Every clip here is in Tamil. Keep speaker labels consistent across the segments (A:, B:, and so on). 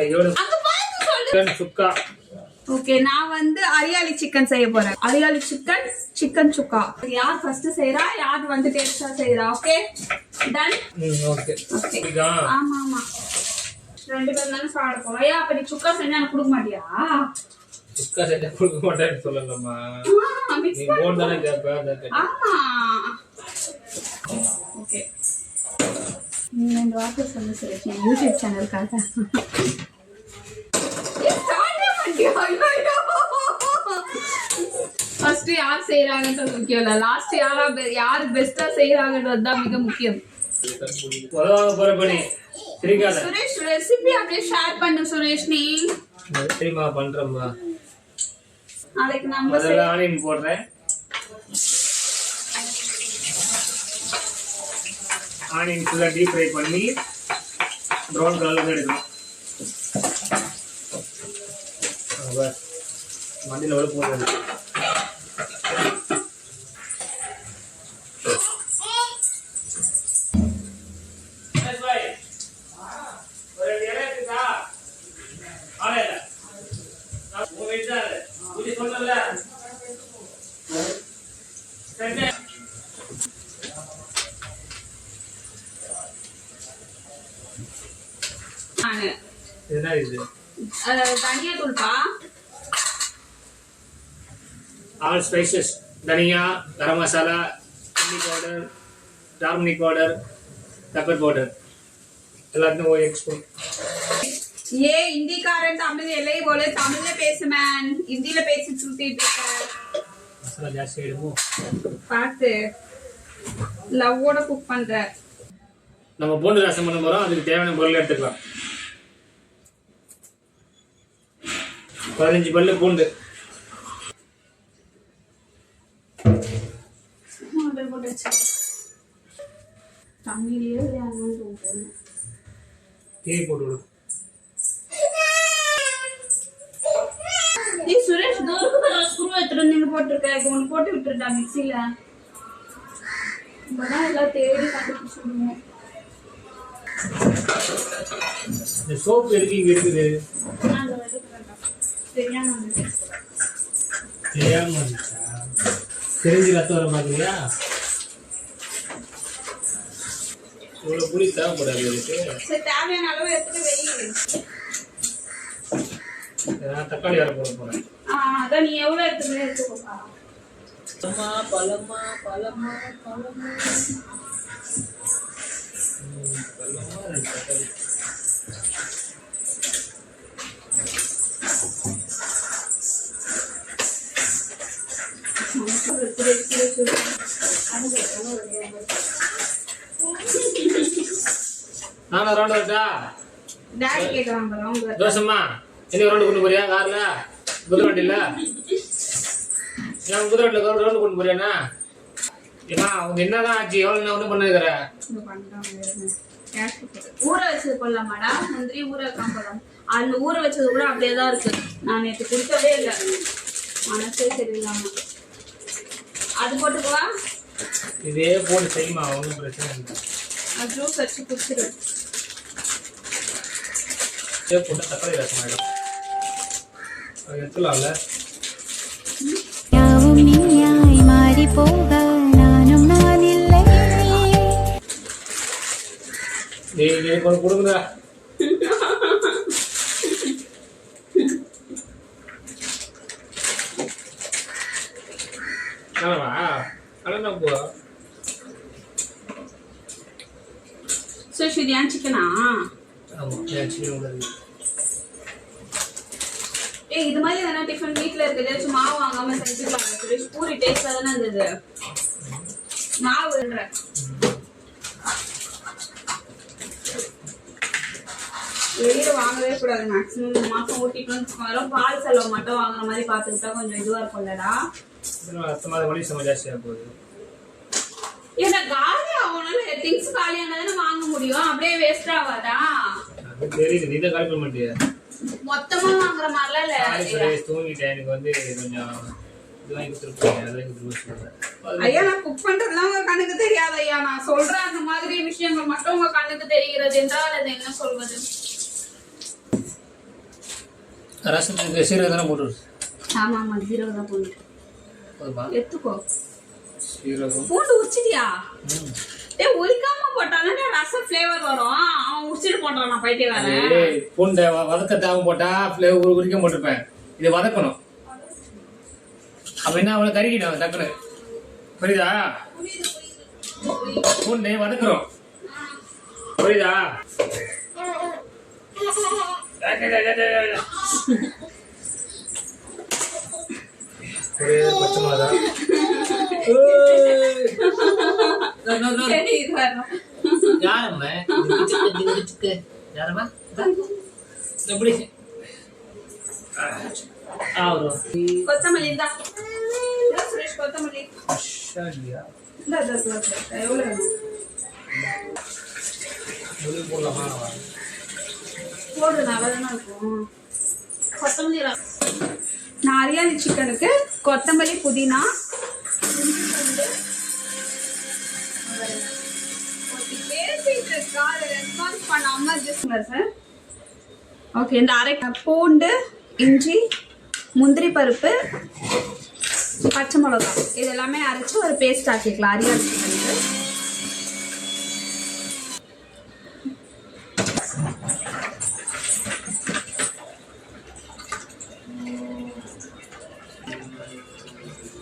A: கையோட சுக்கா.
B: ஓகே நான் வந்து அரியாலி சிக்கன் செய்ய போறேன். Ariyali chicken chicken sukka. யார் ஃபர்ஸ்ட் செய்யறா யார் வந்து டேஸ்டா செய்யறா ஓகே டன்
A: ஓகே
B: ஆமா ஆமா. ரெண்டு பேரும் தானே சாப்பிட போறோம். ஏன் அப்ப நீ சுக்கா செஞ்சா எனக்கு கொடுக்க மாட்டியா?
A: சுக்கா செஞ்சா கொடுக்க மாட்டேன்னு சொல்லலம்மா. நீ போன் தானே.
B: ஆமா. ஓகே வார்த்தை சொல்லு யூடியூப் சேனலுக்காக ஃபர்ஸ்ட் யார் செய்யறாங்கன்றது முக்கியம் இல்ல. லாஸ்ட் யாரா யார் பெஸ்டா செய்யறாங்கன்றது தான் மிக முக்கியம். சுரேஷ் ரெசிபி அப்படியே ஷேர் பண்ணு சுரேஷ் நீ.
A: சரிம்மா பண்றேம்மா.
B: நாளைக்கு நம்ம
A: முதல்ல ஆனியன் போடுறேன். ஆனியன் ஃபுல்லாக டீப் ஃப்ரை பண்ணி ப்ரௌன் கலரில் எடுக்கணும் மண்டியில் விட போடுறது ஒரு இலை இருக்குதா ஆலை இல்லை உங்க வீட்டு தான் அது. இது சொன்னல சரி
B: நானு
A: என்ன இது
B: தனியா தூள்பா
A: ஆல் ஸ்பைசஸ் தனியா garam masala chilli powder turmeric powder pepper powder எல்லாத்தையும் ஒரு எக்ஸ்போர்ட்
B: ஏ ஹிந்திக்காரன் தமிழ் எல்லை போல தமிழ்ல பேசு மேன் ஹிந்தில பேசி சுத்திட்டு இருக்க.
A: ஜாஸ்தி ஆயிடுமோ?
B: பார்த்து. லவ்வோட குக் பண்ற.
A: நம்ம பூண்டு ரசம் பண்ண போறோம் அதுக்கு தேவையான பொருள் எடுத்துக்கலாம். பதினஞ்சு பல்லு பூண்டு. டீ போட்டு விடு.
B: நீ சுரேஷ் தூருக்கு ஸ்க்ரூ எடுத்துட்டு வந்து போட்டிருக்க? ஒன்று போட்டு விட்டுருடா மிக்சியில இப்பதான் எல்லாம் தேடி கண்டுபிடிச்சு விடுவோம்.
A: இந்த சோப்பு எதுக்கு இங்க இருக்குது.
B: தெரியாம
A: வந்துச்சா தெரிஞ்சு ரத்தம் வர மாதிரியா இவ்வளவு புளி தேவைப்படாது இதுக்கு
B: சரி தேவையான அளவு எடுத்துட்டு வெயில்
A: நான் தக்காளி வர போட
B: அதான் நீ எவ்வளவு எடுத்துக்கிற எடுத்துக்கோப்பா
A: பழமா பழமா பழமா பழமா ம், பழமா ரெண்டு தக்காளி நானும் ரவுண்ட் வரட்டா
B: டாடி அவங்க
A: தோசம்மா இன்னும் ரவுண்டு கொண்டு போறியா? கார்ல? குதிரை வண்டியில? நான் குதிரை வண்டியில ரவுண்டு கொண்டு போறியாண்ணா? ஏமா அவங்க என்னதான் ஆச்சு? எவ்வளவு நான் ஒன்றும் பண்ணிருக்கிற.
B: ஊற வச்சது போடலாமாடா? முந்திரி ஊற வைக்காம போடலாம். அந்த ஊற வச்சது கூட அப்படியே தான் இருக்கு. நான் நேற்று குடிக்கவே இல்லை. மனசே சரியில்லாம. அது போட்டுக்குவா?
A: இதே போட்டு செய்யுமா ஒன்றும் பிரச்சனை இல்லை.
B: அது ஜூஸ் வச்சு குடிச்சிரு
A: இதே போட்டு தக்காளி ரசம் ஆயிடும். அது எடுத்துலாம்ல
C: யாவும் நீயாய் மாறி போக நானும் நான் இல்லை.
A: டேய் டேய் கொஞ்சம் கொடுங்கடா. ஆமாவா அதான் போ
B: சுஷ் இது மாதிரி எதனா டிஃபன் வீட்ல இருக்கு. ஏதாச்சும் மாவு வாங்காம செஞ்சுக்கலாம் சுரேஷ். பூரி டேஸ்டா தானே இருந்தது? மாவு இல்ல வெளியில வாங்கவே கூடாது. மேக்ஸிமம் மாசம் ஓட்டிட்டு வந்து வரும் பால் செலவு மட்டும் வாங்குற மாதிரி பாத்துக்கிட்டா கொஞ்சம் இதுவா இருக்கும்லடா. ஏன்னா காலி ஆகணும்ல திங்ஸ் காலி ஆனதானே வாங்க முடியும். அப்படியே வேஸ்ட் ஆகாதா?
A: தெரியுது நீ தான் கால் பண்ண மாட்டியா
B: மொத்தமா வாங்குற மாதிரிலாம் இல்ல.
A: சாரி சுரேஷ் தூங்கிட்டேன். எனக்கு வந்து கொஞ்சம்
B: ஐயா நான் குக் பண்றதுலாம் உங்க கண்ணுக்கு தெரியாது ஐயா. நான் சொல்ற அந்த மாதிரி விஷயங்கள் மட்டும் உங்க கண்ணுக்கு தெரிகிறது என்றால் அது என்ன சொல்வது?
A: ரசத்துக்கு சீரகம் தானே போட்டு
B: ஆமா ஆமா ஜீரகம் தான் போடணும்
A: போதுமா
B: எடுத்துக்கோ.
A: சீரகம்.
B: பூண்டு உரிச்சிட்டியா? ஏய் உரிக்காம போட்டாதானே ரசம் ஃப்ளேவர் வரும். அவன் உரிச்சிட்டு போட்டான் நான் பைத்தியக்காரன்.
A: ஏய், பூண்டை வதக்க தேவை போட்டா ஃப்ளேவர் உரிக்க போட்டிருப்பேன். இதை வதக்கணும். அப்ப என்ன அவளை கருகிடும் டக்குனு புரியுதா? பூண்டை வதக்குறோம். புரியுதா? ஒரே பச்சை மிளகா. யாரம்மா. யாரம்மா வரும்.
B: கொத்தமல்லி இந்தா சுரேஷ் கொத்தமல்லி.
A: போடலாமா?
B: இருக்கும். கொத்தமல்லி நான் ஹரியாலி சிக்கனுக்கு கொத்தமல்லி புதினா. சார் ஓகே இந்த அரை பூண்டு இஞ்சி முந்திரி பருப்பு பச்சை மிளகா இது எல்லாமே அரைச்சு ஒரு பேஸ்ட் ஆக்கிக்கலாம் அரியாலி சிக்கனுக்கு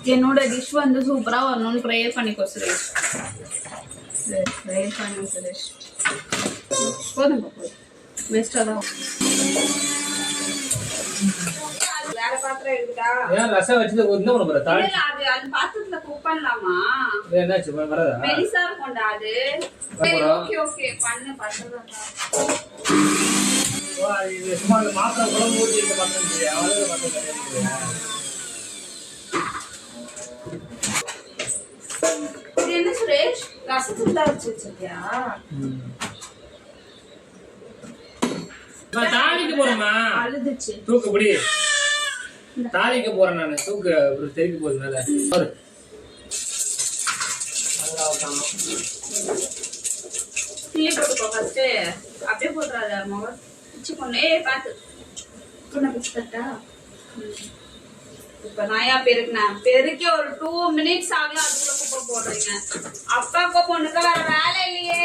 B: என்னோட டிஷ் வந்து சூப்பரா வரணும்னு ப்ரேயர் பண்ணிக்கோ சுரேஷ். ப்ரேயர் பண்ணு சுரேஷ். போதும் வேஸ்டாக தான் வேற பாத்திரம் இருக்குதா
A: ஏன் ரசம் வச்சது என்ன பண்ண போற? தாளி
B: இல்ல, அது அது பாத்திரத்துல குக் பண்ணலாமா?
A: இது என்னாச்சு? வ- வரதா?
B: மெலிசா இருக்கும்டா அது. சரி? ஓகே ஓகே பண்ணு
A: ஓ, இது சும்மா அந்த மாத்திரம் குழம்பு மாட்டேன்
B: இது என்ன சுரேஷ்? ரசத்துல தான் வச்சு வச்சிருக்கியா
A: நான் தாளிக்க போறேம்மா.
B: அழுதுச்சு.
A: தூக்கு பிடி தாளிக்க போறேன் நான். தூக்கு ஒரு தெரிக்க போகுது மேல.
B: அப்படியே போட்டுறாத முகம் பிச்சு பொண்ணு தட்டா ம். இப்ப நாயா பெருக்கினேன் பெருக்கி ஒரு டூ மினிட்ஸ் ஆகல அதுக்குள்ள குப்பை போடுறீங்க. அப்பாக்கோ பொண்ணுக்கு வேற வேலை இல்லையே.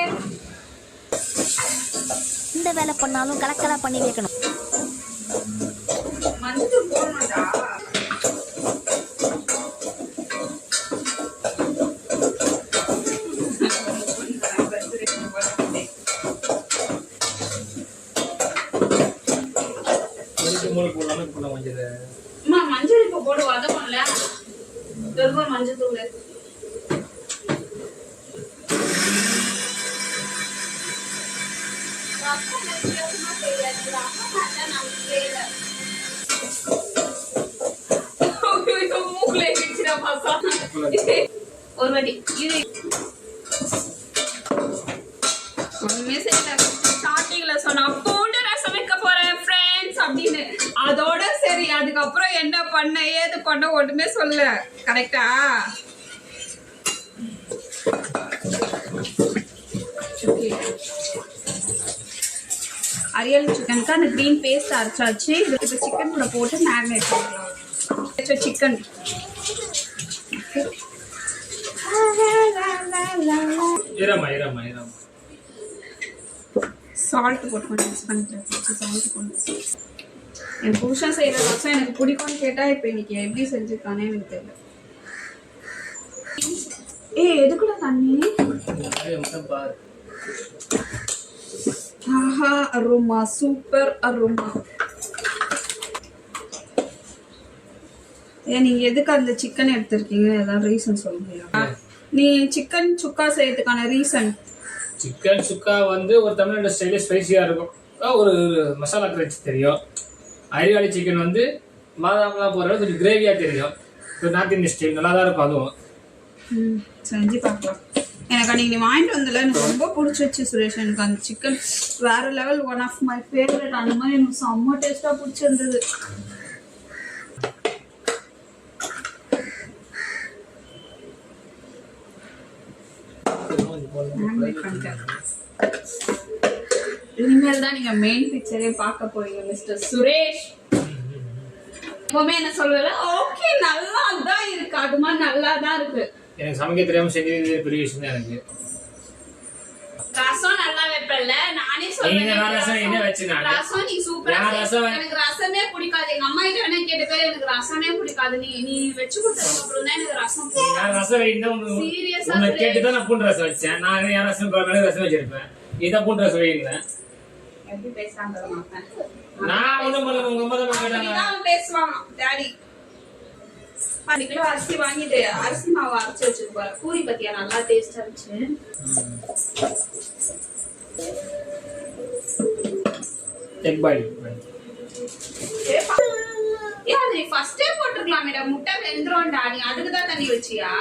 D: இந்த வேலை பண்ணாலும் கலக்கலா பண்ணி வைக்கணும்.
B: அதோட சரி அதுக்கப்புறம் என்ன பண்ண ஏது பண்ண ஒண்ணுமே சொல்ல கரெக்டா அரியல் சிக்கனுக்கு? அந்த க்ரீன் பேஸ்ட் அரைச்சாச்சு. இது இப்போ சிக்கன் கூட போட்டு மேரினேட் பண்ணலாம். சிக்கன் சால்ட் போட்டு கொஞ்சம் சால்ட் போட்டு என் புருஷன் செய்யற ரசம் எனக்கு பிடிக்கும்னு கேட்டா இப்போ இன்னைக்கு எப்படி செஞ்சுருக்கானே எனக்கு தெரியல. ஏய் எதுக்குள்ள தண்ணி? ஆஹா அருமா சூப்பர் அருமா. ஏன் நீங்க எதுக்கு அந்த சிக்கன் எடுத்திருக்கீங்க? ஏதாவது ரீசன் சொல்லுங்க. நீ சிக்கன் சுக்கா செய்யறதுக்கான ரீசன்
A: சிக்கன் சுக்கா வந்து ஒரு தமிழ்நாடு ஸ்டைல ஸ்பைசியா இருக்கும். ஒரு ஒரு மசாலா கிரன்ச் தெரியும். அரிவாளி சிக்கன் வந்து பாதாம்லாம் போடுறது கொஞ்சம் கிரேவியா தெரியும். ஒரு நார்த் இந்தியன் ஸ்டைல் நல்லா தான் இருக்கும் அதுவும்.
B: செஞ்சு பார்க்கலாம். எனக்கு அன்னைக்கு நீ வாங்கிட்டு வந்தல. எனக்கு ரொம்ப பிடிச்சிருச்சு சுரேஷ். எனக்கு அந்த சிக்கன் வேற level one of my favourite அந்த மாதிரி எனக்கு செம்ம டேஸ்டா பிடிச்சிருந்தது பண்ணிட்டேன். இனிமேல் தான் நீங்க மெயின் பிக்சரே பார்க்க போறீங்க மிஸ்டர் சுரேஷ். எப்பவுமே என்ன சொல்லுவேன் ஓகே நல்லா தான் இருக்கு. அது மாதிரி நல்லா தான் இருக்கு.
A: எனக்கு சமைக்க தெரியாம செஞ்சது பெரிய விஷயம் தான் எனக்கு.
B: ரசம் நல்லா வைப்பல நானே சொல்றேன்
A: ரசம்
B: நீ சூப்பரா
A: ரசம்.
B: எனக்கு ரசமே பிடிக்காது. எங்க அம்மா கிட்ட வேணா கேட்ட பேர். எனக்கு ரசமே பிடிக்காது. நீ நீ வச்சு கொடுத்ததுக்கு அப்புறம் தான் எனக்கு ரசம்
A: நான் ரசம் உன்னை
B: சொல்லு.
A: கேட்டு தான் நான் பூண்டு ரசம் வச்சேன். நான் ரசம் ரசம் வச்சிருப்பேன்? இதான் பூண்டு ரசம்
B: பேசுறாங்க மாட்டேன்.
A: நான் ஒண்ணும் பண்ணல உங்க அம்மா தான் கேட்டாங்க.
B: பேசுவான் டாடி. பத்து கிலோ அரிசி வாங்கிட்டு அரிசி மாவு அரைச்சு வச்சுட்டு போறேன் பூரி பத்தியா? நல்லா டேஸ்டா இருந்துச்சு.
A: Egg
B: boil. ஏன் அது ஃபர்ஸ்டே முட்டை வெந்துரும்டா நீ அதுக்கு தான் தண்ணி வச்சியா?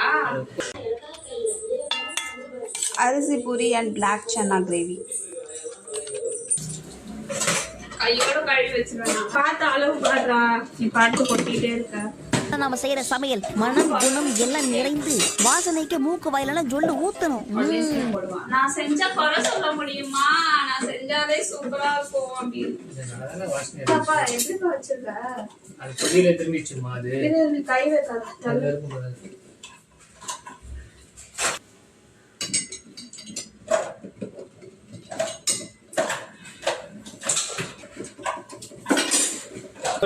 E: அரிசி puri and black chana gravy
B: கையோட கழுவி வச்சிருவேன். பார்த்து அளவு பாடுறா. நீ பார்த்து கொட்டிட்டே இருக்க.
D: நாம செய்யற சமையல் மனம் குணம் எல்லாம் நிறைந்து வாசனைக்கு மூக்கு வாயிலெல்லாம் ஜொல்லு ஊத்தணும்.
B: நான் செஞ்சா குறை சொல்ல முடியுமா? நான் செஞ்சாலே சூப்பரா இருக்கும் அப்படின்னு. எப்படி வச்சிருக்க?
A: அது
B: கை வைக்காத.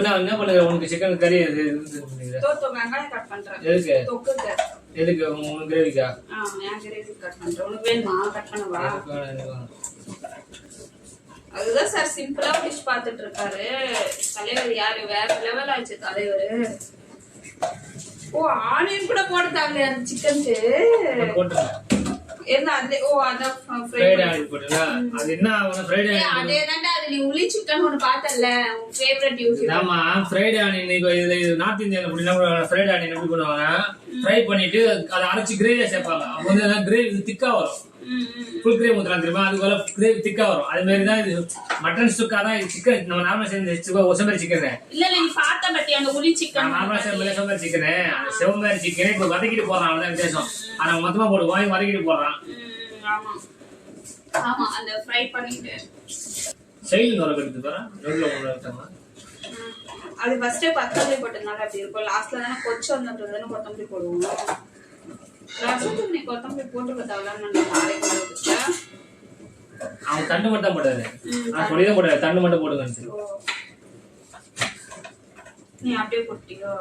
A: நான் என்ன பண்ணுறேன் உனக்கு சிக்கன் கறி
B: வெங்காயம் கட் பண்றேன்.
A: எதுக்கு?
B: தொக்குக்கு
A: எதுக்கு? உனக்கு கிரேவிக்கா
B: ஆ என் கிரேவி கட் பண்றேன். உனக்கு வேணுமா? கட் பண்ணவா. அதுதான் சார் சிம்பிளா டிஷ் பார்த்துட்டு இருக்காரு தலைவர் யாரு? வேற லெவல் ஆச்சு தலைவர். ஓ ஆனியன் கூட போட தேவையா அந்த சிக்கனுக்கு
A: நான் போட்டுருங்க.
B: என்ன அது ஓ அதான்
A: ஃப்ரைடே ஆனியன் போட்டுங்களா அது என்ன ஆகும் ஃப்ரைடே
B: அதே அது நீ உளி சிக்கன் ஒண்ணு பார்த்தல உன் ஃபேவரட் யூடியூப்
A: ஆமா ஃப்ரைடே ஆனியன் இப்போ இதுல இது நார்த் இந்தியன் அப்படின்னா ஃப்ரைடே ஆனியன் எப்படி பண்ணுவாங்க ஃப்ரை பண்ணிட்டு அதை அரைச்சு கிரேவியா சேர்ப்பாங்க. அப்போ வந்து கிரேவி திக்கா வரும். ஃபுல் கிரேவி ஊத்துறாங்க தெரியுமா? அது போல கிரேவி திக்கா வரும். அது மாதிரி தான் இது. மட்டன் சுக்கா தான் சிக்கன் நம்ம நார்மல் செஞ்ச ஒசம்பரி சிக்கன்
B: இல்ல இல்ல நீ பார்த்த பத்தி அந்த உளி சிக்கன்
A: நார்மலா செம்மல செம்மறி சிக்கனு செம்மறி சிக்கனே இப்போ வதக்கிட்டு போடுறான். அவ்வளவுதான் வித்தியாசம். ஆனா மொத்தமா போட்டு வாங்கி வதக்கிட்டு போடுறான்.
B: ஆமா. ஆமா அந்த ஃப்ரை பண்ணிட்டு.
A: செயல் நுர கெடுத்து தரேன் எவ்வளவு ஒன்று எடுத்தாங்க
B: ம். அது ஃபர்ஸ்டே பத்தொம்பது போட்டதுனால அப்படி இருக்கும். லாஸ்ட்ல தானே கொச்சு வந்தது தானே கொத்தமல்லி போடுவோம். ரசத்துக்கு கொத்தமல்லி போட்டு போட்டுச்சா
A: அவன் தண்டு மட்டும் தான் போட்டாரு. நான் சொல்லி தான் போட்டாரு தண்டு மட்டும் போடுங்கன்னு.
B: நீ அப்படியே போட்டியோ?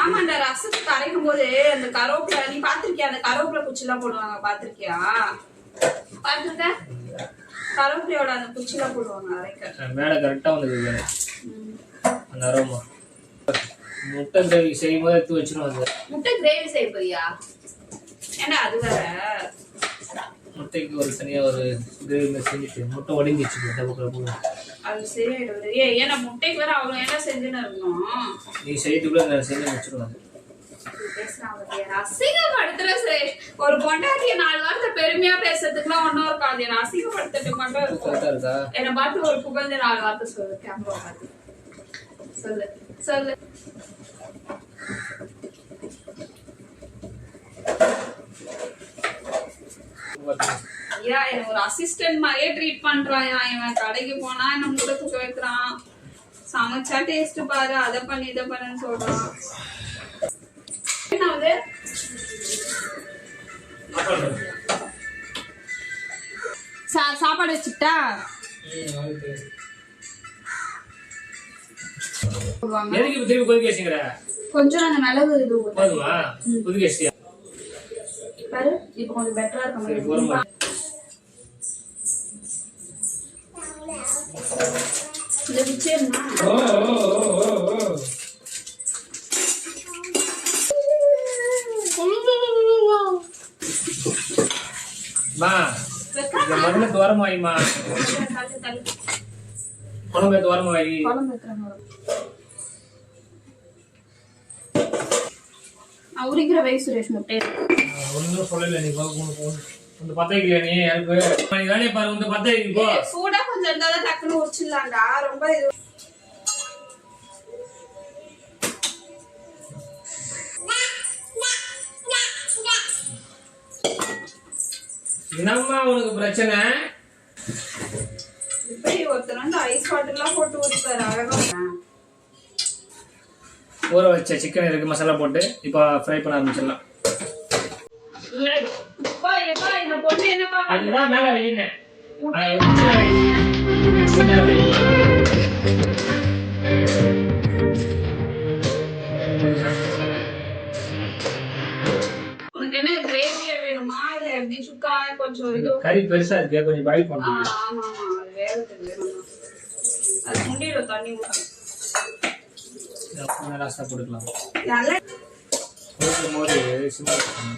B: ஆமா அந்த ரசத்துக்கு அரைக்கும் போது அந்த கருவேப்பிலை நீ பாத்திருக்கியா அந்த கருவேப்பிலை குச்சி எல்லாம் போடுவாங்க பாத்திருக்கியா பாத்திருக்க கருவேப்பிலையோட அந்த குச்சி எல்லாம் போடுவாங்க அரைக்க.
A: மேல கரெக்டா
B: ம்.
A: அந்த அரோமா முட்டை கிரேவி செய்யும் போது எடுத்து வச்சிடும் அது.
B: முட்டை கிரேவி செய்ய போறியா? ஏன்னா அது வேற?
A: முட்டைக்கு ஒரு தனியா ஒரு கிரேவி மாதிரி செஞ்சுட்டு முட்டை ஒடிஞ்சிச்சு டபுக்குள்ள போகும்
B: அது சரியாயிடும் ஏ ஏன்னா முட்டைக்கு வேற அவ்வளவு என்ன செஞ்சுன்னு இருக்கணும்?
A: நீ செய்யறதுக்குள்ள நான் செஞ்சு
B: பாத்தியா? அசிங்கப்படுத்துற ஒரு பொண்டாட்டிய நாலு வாரத்தை பெருமையா பேசுறதுக்குலாம் ஒண்ணும் இருக்காது. என்ன அசிங்கப்படுத்துறதுக்கு மட்டும் இருக்கும். என்னை பார்த்து ஒரு புகழ்ந்து நாலு வார்த்தை சொல்லு. கேமரா பார்த்து. சொல்லு. சொல்லு. ஐயா என்ன ஒரு அசிஸ்டன்ட் மாதிரியே ட்ரீட் பண்றான் இவன் கடைக்கு போனா என்ன முட்டை தூக்க வைக்கிறான் சமைச்சா டேஸ்ட் பாரு அதை பண்ணி இதை பண்ணுன்னு சொல்றான். சா சாப்பாடு வச்சுட்டா கொஞ்சம் அந்த மிளகு இது.
A: போதுமா?
B: பாரு இப்போ கொஞ்சம் பெட்டரா இருக்க
A: போறோமா
B: இதை வச்சேன்னா
A: மா இந்த மருந்து தோரமா
B: தள்ளு
A: குழம்பு தோரமா வை.
B: குழம்பு வைக்கிறாங்க நான் உரிக்கிற வை சுரேஷ் முட்டை
A: ஒன்றும் சொல்லல நீ போ, உனக்கு ஒண்ணு- உனக்கு பத்த வைக்கலையா நீ எனக்கு நீ வேலையை பாரு உங்க பத்த வைக்க போ
B: சூடா கொஞ்சம் இருந்தாதான் டக்குன்னு உரிச்சிடலாம்டா. ரொம்ப இது
A: என்னம்மா உனக்கு பிரச்சனை?
B: இப்படி ஒருத்தர் வந்து ஐஸ் வாட்டர்லாம் போட்டு ஊற்றிப்பாரு அழகா.
A: ஊற வச்ச சிக்கன் இருக்கு மசாலா போட்டு. இப்போ ஃப்ரை பண்ண ஆரம்பிச்சிடலாம்
B: அப்பா, எப்பா, இந்த பொண்ணு என்னப்பா
A: அதுதான் மேலே வைங்க அது சின்ன வை. சின்ன வை.
B: உனக்கு என்ன கிரேவியா வேணுமா இல்ல எப்படி சுக்கா கொஞ்சம் இது
A: கறி பெருசா இருக்கு கொஞ்சம் பாயில்
B: ஆமா அது முண்டியில தண்ணி
A: போட்டுக்கலாம்
B: நல்லா
A: போடும் போது பண்ணணும்.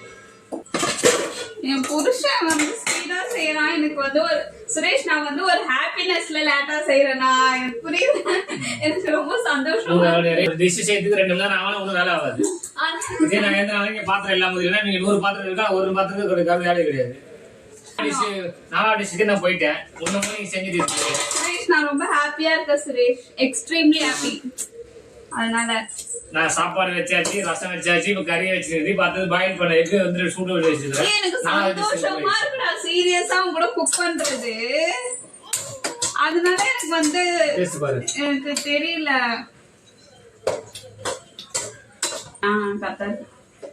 B: என் புருஷன் வந்து ஸ்பீடா செய்யறான் எனக்கு வந்து ஒரு சுரேஷ் நான் வந்து ஒரு ஹாப்பினஸ்ல லேட்டா செய்யறேனா? எனக்கு புரியுது. எனக்கு ரொம்ப சந்தோஷமா
A: டிஷ் செய்யறதுக்கு ரெண்டு மணி நேரம் ஆகணும் ஒன்றும் வேலை ஆகாது. இதே நான் எந்த நாளைக்கு பாத்திரம் இல்லாம இருக்குன்னா நீங்க நூறு பாத்திரம் இருக்கா ஒரு பாத்திரத்துக்கு கம்மி வேலை கிடையாது. டிஷ் நாலாவது டிஷ்ஷுக்கு நான் போயிட்டேன். போய் நீங்க செஞ்சுட்டு
B: சுரேஷ் நான் ரொம்ப ஹாப்பியா இருக்கேன் சுரேஷ். எக்ஸ்ட்ரீம்லி ஹாப்பி அதனால
A: நான் சாப்பாடு வச்சாச்சு ரசம் வச்சாச்சு இப்ப கறி வச்சிருக்கு பார்த்தது பாயில் பண்ண எக்கு வந்து சூடு
B: ஏய், எனக்கு சந்தோஷமா இருக்குடா. சீரியஸா கூட குக் பண்றது. அதனால எனக்கு வந்து எனக்கு தெரியல. ஆ கரெக்டா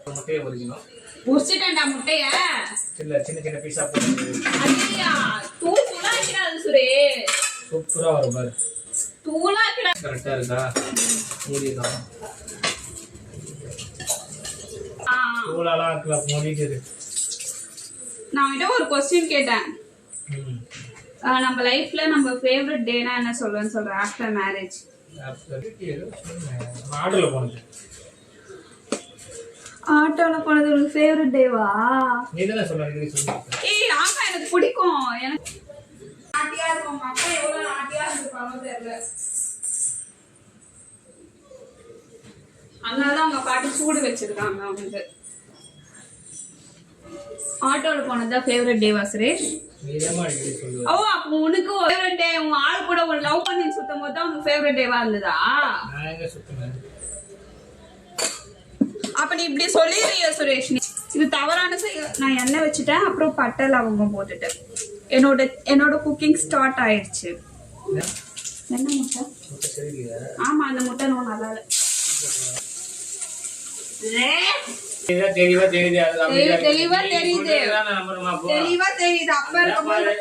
A: முட்டையை பொரிக்கணும்
B: உரிச்சிட்டேன்டா முட்டைய.
A: இல்ல சின்ன சின்ன பீஸா போட்டு
B: ஆக்கிடாது சுரே
A: சூப்பரா வரும் பாரு.
B: தூளா ஆக்கிடா
A: கரெக்டா இருக்கா? மூடிடலாம். தூளாலாம் மூடிட்டு
B: நான் உன்கிட்ட ஒரு கொஸ்டின் கேட்டேன். நம்ம லைஃப்ல நம்ம ஃபேவரட் டேனா என்ன சொல்லுவேன்னு சொல்றேன்? ஆஃப்டர் மேரேஜ்
A: போனது.
B: ஆட்டோல போனது ஒரு ஃபேவரட் டேவா
A: நீ தானே சொன்ன நீ சொல்லி
B: ஏய் ஆமா எனக்கு பிடிக்கும். எனக்கு நாட்டியா இருக்கும் உங்க அப்பா எவ்வளவு நாட்டியா இருந்திருப்பாங்க தெரியல. அதனாலதான் அவங்க பாட்டி சூடு வச்சிருக்காங்க அவனுக்கு ஆட்டோல போனதுதான் ஃபேவரட் டேவா சுரேஷ்?
A: நீதாம்மா அடிக்கடி சொல்லுவ
B: ஓ அப்போ உனக்கு ஃபேவரட் டே உன் ஆள் கூட ஒரு லவ் பண்ணி சுத்தும் போது தான் உனக்கு ஃபேவரட் டேவா இருந்ததா அப்ப நீ இப்படி சொல்லிடுறிய சுரேஷ்? நீ இது தவறான செயல் நான் எண்ணெய் வச்சுட்டேன் அப்புறம் பட்டை லவங்கம் போட்டுட்டேன். என்னோட என்னோட குக்கிங் ஸ்டார்ட் ஆயிடுச்சு என்ன முட்டை ஆமா அந்த முட்டை நோ நல்லா
A: தெளிவா தெரியுது.
B: தெளிவா
A: அப்போ?
B: தெளிவா தெரியுது அப்ப
A: அதான்
B: இருக்கும்போது.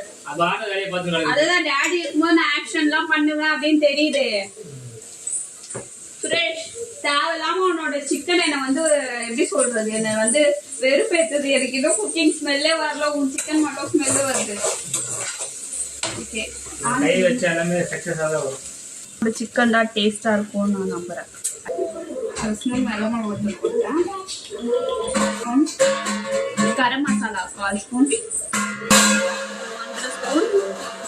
B: அதுதான் டேடி இருக்கும்போது நான் ஆக்ஷன் எல்லாம் பண்ணுவேன் அப்படின்னு தெரியுது சுரேஷ் தேவையில்லாம உன்னோட சிக்கன் என்ன வந்து எப்படி சொல்றது? என்ன வந்து வெறுப்பேத்துது. எனக்கு இன்னும் குக்கிங் ஸ்மெல்லே வரல. உன் சிக்கன் மட்டும் ஸ்மெல்லு வருது. ஓகே
A: கை வச்ச எல்லாமே வரும்.
B: சிக்கன் தான் டேஸ்டா இருக்கும்னு நான் நம்புறேன். ஒரு ஸ்பூன் மிளகா ஊற்றி போட்டேன். கரம் மசாலா கால் ஸ்பூன் ஒன்றரை ஸ்பூன்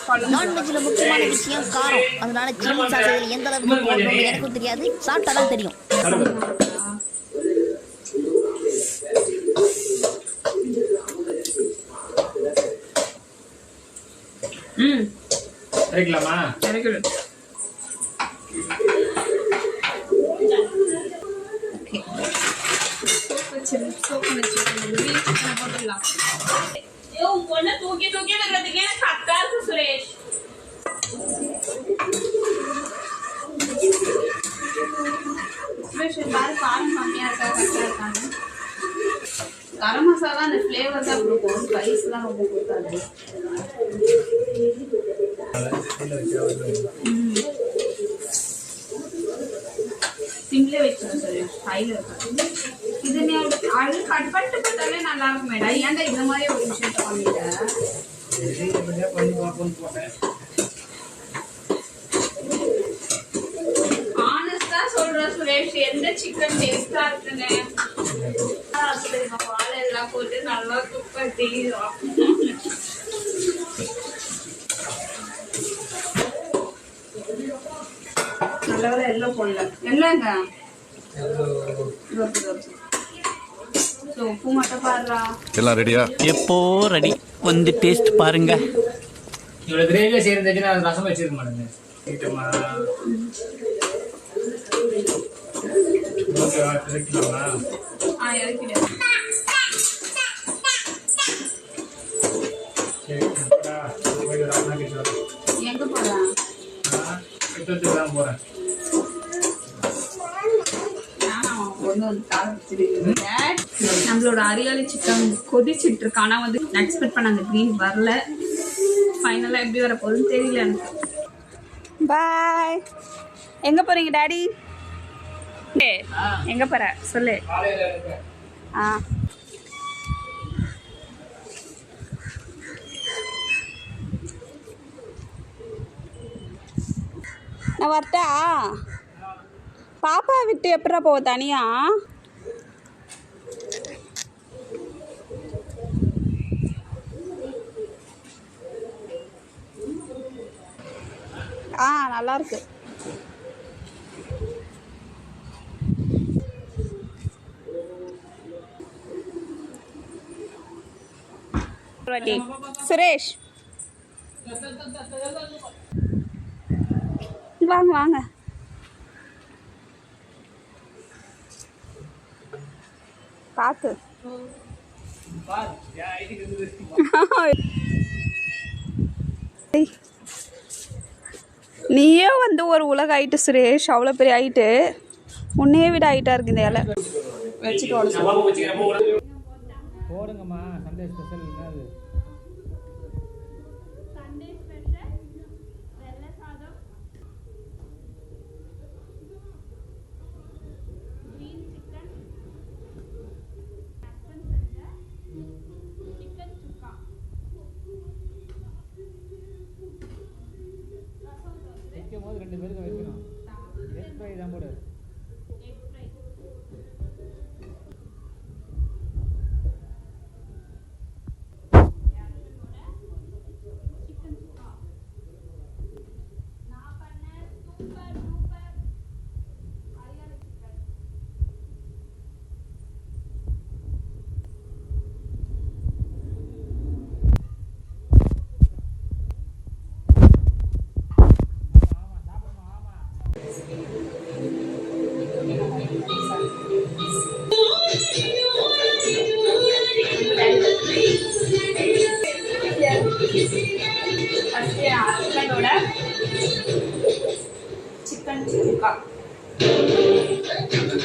D: நான்வெஜ்ல முக்கியமான விஷயம் காரம். அதனால சாஸ் இதுல எந்த அளவுக்கு போடணும்னு எனக்கும் தெரியாது. சாப்பிட்டாதான் தெரியும்.
A: கடவுள்.
B: ம்
A: இறக்கலாமா
B: இறக்கிடு தூக்கி தூக்கி இருக்கு கரம் மசாலா அந்த ஃப்ளேவர் தான் கொடுக்கும். ஸ்பைஸ்லாம் ரொம்ப கொடுக்காது சிம்லே இருக்காது இது நீ அது கட் பண்ணிட்டு பார்த்தாலே நல்லா இருக்கும் மேடம் ஏன்டா இந்த மாதிரி ஒரு விஷயத்த பண்ணிட்ட?
A: சரி, இப்படியே பண்ணி பார்ப்போம்னு போட்டேன்.
B: ஆனஸ்டா சொல்றேன் சுரேஷ் எந்த சிக்கன் டேஸ்டா இருக்குன்னு? எல்லாம் போட்டு நல்லா குக் பண்ணி நல்ல வேலை எல்லாம் போடல. இல்லைங்க ஸோ உப்பு மட்டும் பாடுறா
F: எல்லாம் ரெடியா
G: எப்போ ரெடி வந்து டேஸ்ட் பாருங்க.
A: இவ்வளவு கிரேவியா செய்யறதுக்கு நான் ரசம் வச்சிருக்க மாட்டேங்க? ஓகேவா?
B: ஆ போறேன்.
A: நான் கிட்டத்துக்கு தான்
B: காமிச்சிருக்கீங்க நம்மளோட அரியாலி சிக்கன் கொதிச்சிட்டு இருக்கு. ஆனா வந்து எக்ஸ்பெக்ட் பண்ண அந்த க்ரீன் வரல. ஃபைனலாக எப்படி வர போகுதுன்னு தெரியல எனக்கு.
E: பாய் எங்க போறீங்க டாடி? எங்க போற? சொல்லு. ஆ. நான் வரட்டா பாப்பா விட்டு எப்படா போவ தனியா? ஆ நல்லா இருக்கு சுரேஷ். வாங்க வாங்க. பார்த்து. நீயே வந்து ஒரு உலக ஆயிட்டு சுரேஷ். அவ்வளோ பெரிய ஆயிட்டு. உன்னையே விட ஆயிட்டா இருக்கு இந்த இலை. வச்சுட்டு
A: போடுங்க போடுங்கம்மா சண்டே ஸ்பெஷல் எக் ஃப்ரை தான் போடு
B: ஃபர்ஸ்ட் உங்களுக்கு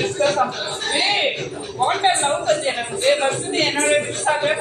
B: discuss பண்றேன். ஏய், hotel love பத்தி எனக்கு first என்னோட ஆகவே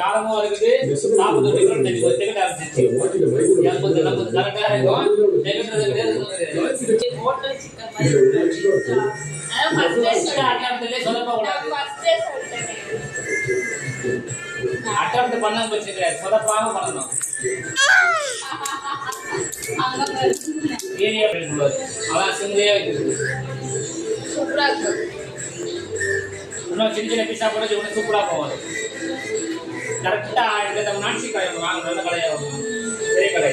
A: காலமும் இருக்குது சாப்பிட்டு டிக்கெட் ஆரம்பிச்சிச்சு எனக்கு கரெக்டா இருக்கும் டிக்கெட்
B: first day சொல்லிட்டேனே.
A: அட்டம் பண்ண பண்ணணும். சொல்லுவாரு அதான் சிந்தையா வைக்கிறது
B: சூப்பரா இருக்கு.
A: இன்னும் சின்ன சின்ன பீஸா ஒன்று சூப்பரா போவாது கரெக்டா நம்ம நாட்சி கடை வாங்க நல்ல கடையா. பெரிய கடை.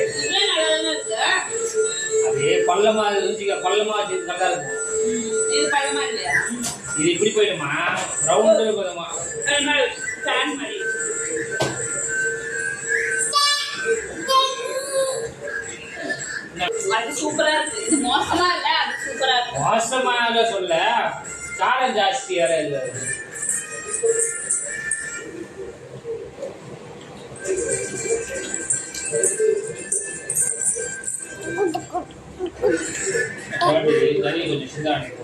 A: அதே பள்ளமா இருந்துச்சு பள்ளமா நல்லா இருக்கும்.
B: இது பழமா இல்லையா?
A: இது இப்படி போயிடுமா? ரவுண்டு
B: மாதிரி அது சூப்பரா இருக்கு. இது மோசமா இல்ல அது சூப்பரா இருக்கு.
A: மோசமாக சொல்ல. காரம் ஜாஸ்தி வேற இல்லை கொஞ்சம்